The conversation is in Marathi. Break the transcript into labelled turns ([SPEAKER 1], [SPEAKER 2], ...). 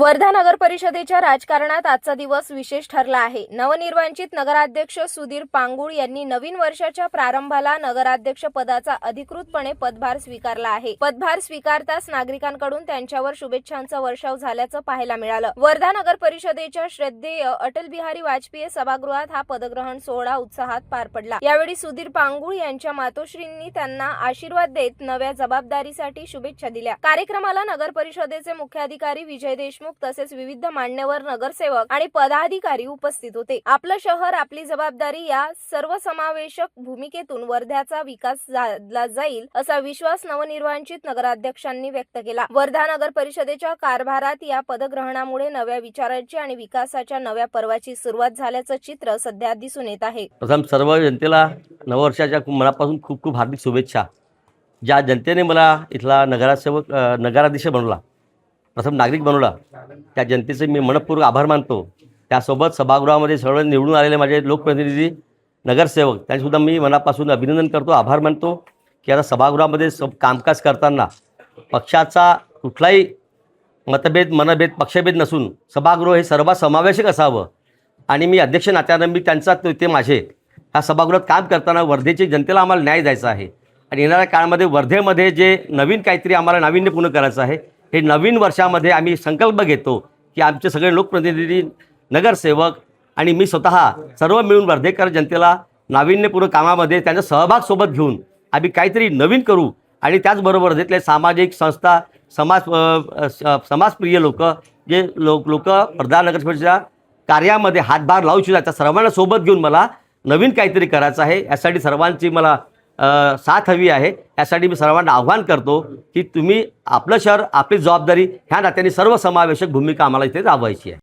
[SPEAKER 1] वर्धा नगर परिषदेच्या राजकारणात आजचा दिवस विशेष ठरला आहे. नवनिर्वाचित नगराध्यक्ष सुधीर पांगुळ यांनी नवीन वर्षाच्या प्रारंभाला नगराध्यक्ष पदाचा अधिकृतपणे पदभार स्वीकारला आहे. पदभार स्वीकारताच नागरिकांकडून त्यांच्यावर शुभेच्छांचा वर्षाव झाल्याचं पाहायला मिळालं. वर्धा नगर परिषदेच्या श्रद्धेय अटल बिहारी वाजपेयी सभागृहात हा पदग्रहण सोहळा उत्साहात पार पडला. यावेळी सुधीर पांगुळ यांच्या मातोश्रींनी त्यांना आशीर्वाद देत नव्या जबाबदारीसाठी शुभेच्छा दिल्या. कार्यक्रमाला नगर परिषदेचे मुख्याधिकारी विजय देशमुख तसेच विविध मान्यवर नगरसेवक आणि पदाधिकारी उपस्थित होते. आपलं शहर आपली जबाबदारी या सर्वसमावेशक भूमिकेतून वर्ध्याचा विकास झाला जाईल असा विश्वास नवनिर्वाचित नगराध्यक्षांनी व्यक्त केला. वर्धा नगर परिषदेच्या कारभारात या पदग्रहणामुळे नव्या विचारांची आणि विकासाच्या नव्या पर्वाची सुरुवात झाल्याचं चित्र सध्या दिसून येत आहे.
[SPEAKER 2] प्रथम सर्व जनतेला नववर्षाच्या मनापासून खूप खूप हार्दिक शुभेच्छा. ज्या जनतेने मला इथला नगरासेवक नगराध्यक्ष बनवला प्रथम नागरिक बनवला त्या जनतेचे मी मनपूर्वक आभार मानतो. त्यासोबत सभागृहामध्ये सर्व निवडून आलेले माझे लोकप्रतिनिधी नगरसेवक त्यांनीसुद्धा मी मनापासून अभिनंदन करतो आभार मानतो की आता सभागृहामध्ये सब कामकाज करताना पक्षाचा कुठलाही मतभेद मनभेद पक्षभेद नसून सभागृह हे सर्वसमावेशक असावं. आणि मी अध्यक्ष नात्यानं मी त्यांचा ते माझे. ह्या सभागृहात काम करताना वर्धेची जनतेला आम्हाला न्याय द्यायचा आहे. आणि येणाऱ्या काळामध्ये वर्धेमध्ये जे नवीन काहीतरी आम्हाला नाविन्यपूर्ण करायचं आहे हे नवीन वर्षामध्ये आम्ही संकल्प घेतो की आमचे सगळे लोकप्रतिनिधी नगरसेवक आणि मी स्वतः सर्व मिळून वर्धेकर जनतेला नाविन्यपूर्ण कामामध्ये त्यांचा सहभाग सोबत घेऊन आम्ही काहीतरी नवीन करू आणि त्याचबरोबर वर्धेतले सामाजिक संस्था समाज समाजप्रिय लोक जे लोक लोक वर्धा नगरपरिषदेच्या कार्यामध्ये हातभार लावू इच्छितात त्या सर्वांना सोबत घेऊन मला नवीन काहीतरी करायचं आहे. यासाठी सर्वांची मला साथ हवी आहे. यासाठी मी सर्वांना आव्हान करतो की तुम्ही आपलं शहर आपली जबाबदारी ह्या नात्याने सर्वसमावेशक भूमिका आम्हाला इथे राबवायची आहे.